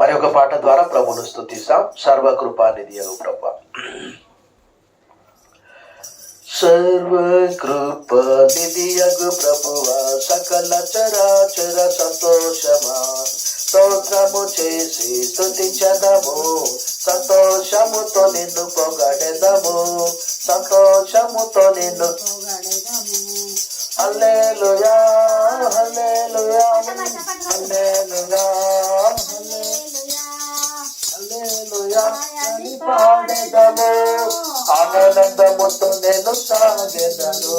మరి ఒక పాట ద్వారా ప్రభును స్థుతిస్తాం సర్వకృపానిధి అగు ప్రభ. సర్వకృపానిధి అగు ప్రభువా సకల చరాచర సంతోషమా. స్తోత్రము చేసి స్థుతించదము సంతోషముతో నిన్ను పొగడెదము. సంతోషముతో నిన్ను హల్లెలూయా హల్లెలూయా. హల్లెలూయా. పాడెదము ఆనందముతో నేను సాగెదను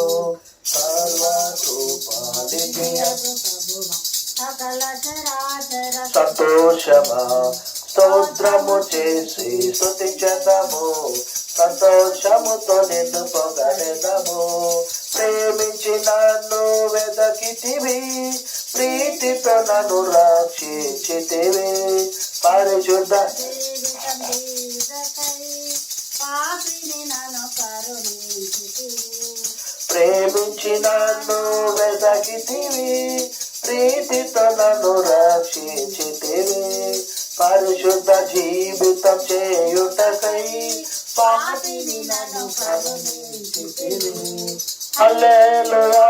సంతోషమా స్తోత్రము చేసి స్తుతించదము సంతోషముతో నిన్ను పొగడెదము. ప్రేమించి నన్ను వెదకితివి ప్రీతితో నన్ను రక్షించితివి. పరిశుద్ధ ప్రేమించి నన్ను వెదకితివి ప్రీతితో నన్ను రక్షించితివి. పరిశుద్ధ జీవితం చేయుటకై పాపిని నన్ను కరుణించితివి. హల్లెలూయా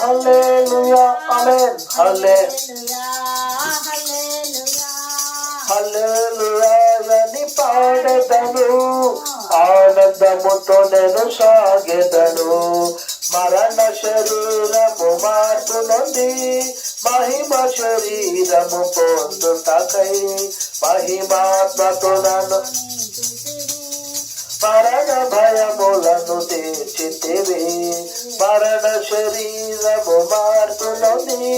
హల్లెలూయా ఆమేన్ హల్లే హల్లెలూయా అని పాడెదను ఆనందముతో నేను సాగెదను మరణ శరీరము మార్పు నుండి మహిమ శరీరము పొందుటకై మహిమాత్మతో నన్ను మరణ భయములను తీర్చితివి మరణ శరీరము మార్పులని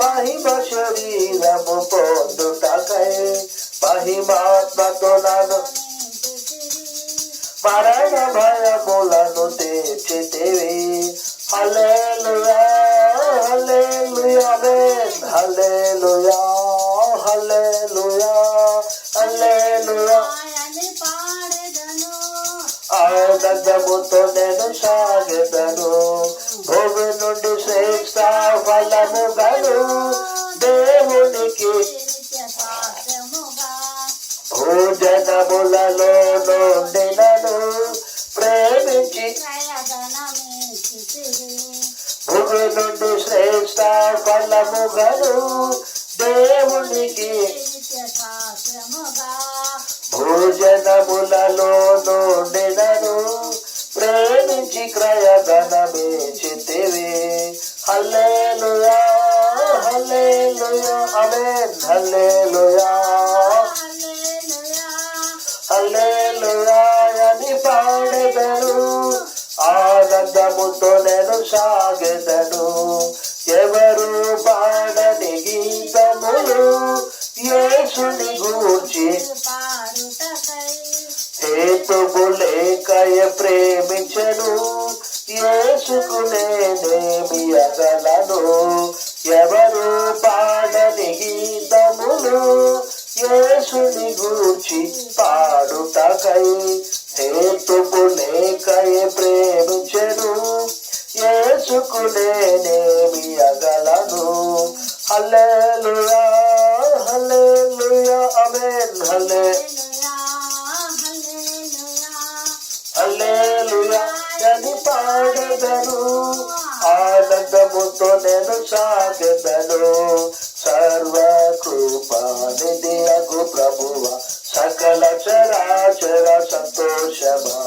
మహిమ శరీరము పొందుటకై మహిమాత్మతులను మరణ భయములను తీర్చితివి. హల్లెలూయా హల్లెలూయా ఆమేన్. హల్లెలూయా హల్లెలూయా హల్లెలూయా. ఆనందముతో నేను సాగెదను. భూమి నుండి శ్రేష్ట ఫలము గను భోజనములలో నుండి నన్ను ప్రేమించి భూమి నుండి శ్రేష్ట ఫలము గను దేవునికి భోజనములలో నుండి నన్ను ప్రేమించి క్రయధనమేచితివి హల్లెలూయా హల్లెలూయా ఆమేన్ హల్లెలూయా. నేను ఎవరు పాడని గీతములు యేసుని గూర్చి హేతువు లేకయ ప్రేమించను. యేసుకు నేనేమి అగలను ఎవరు పాడని గీతములు యేసుని గూర్చి పాడుటకై హేతువు లేకయ హల్లెలూయా హల్లెలూయా ఆమేన్ హల్లే హల్లెలూయా అని పాడెదను ఆనందముతో నేను సాగెదను. సర్వ కృపానిధి అగు ప్రభువ సకల చరాచర సంతోషమా.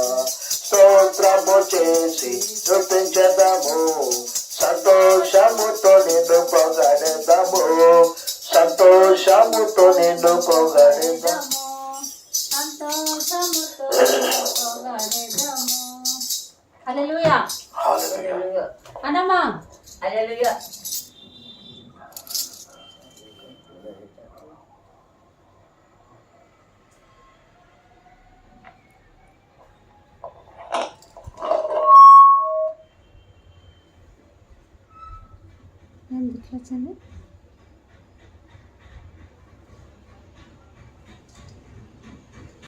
స్తోత్రము చేసి నృతించదము పొగడెదము సంతోషముతో నిన్ను పొగడెదము. హల్లెలూయా. హల్లెలూయా. అనమ్మా Hallelujah. ఎందుకు వచ్చింది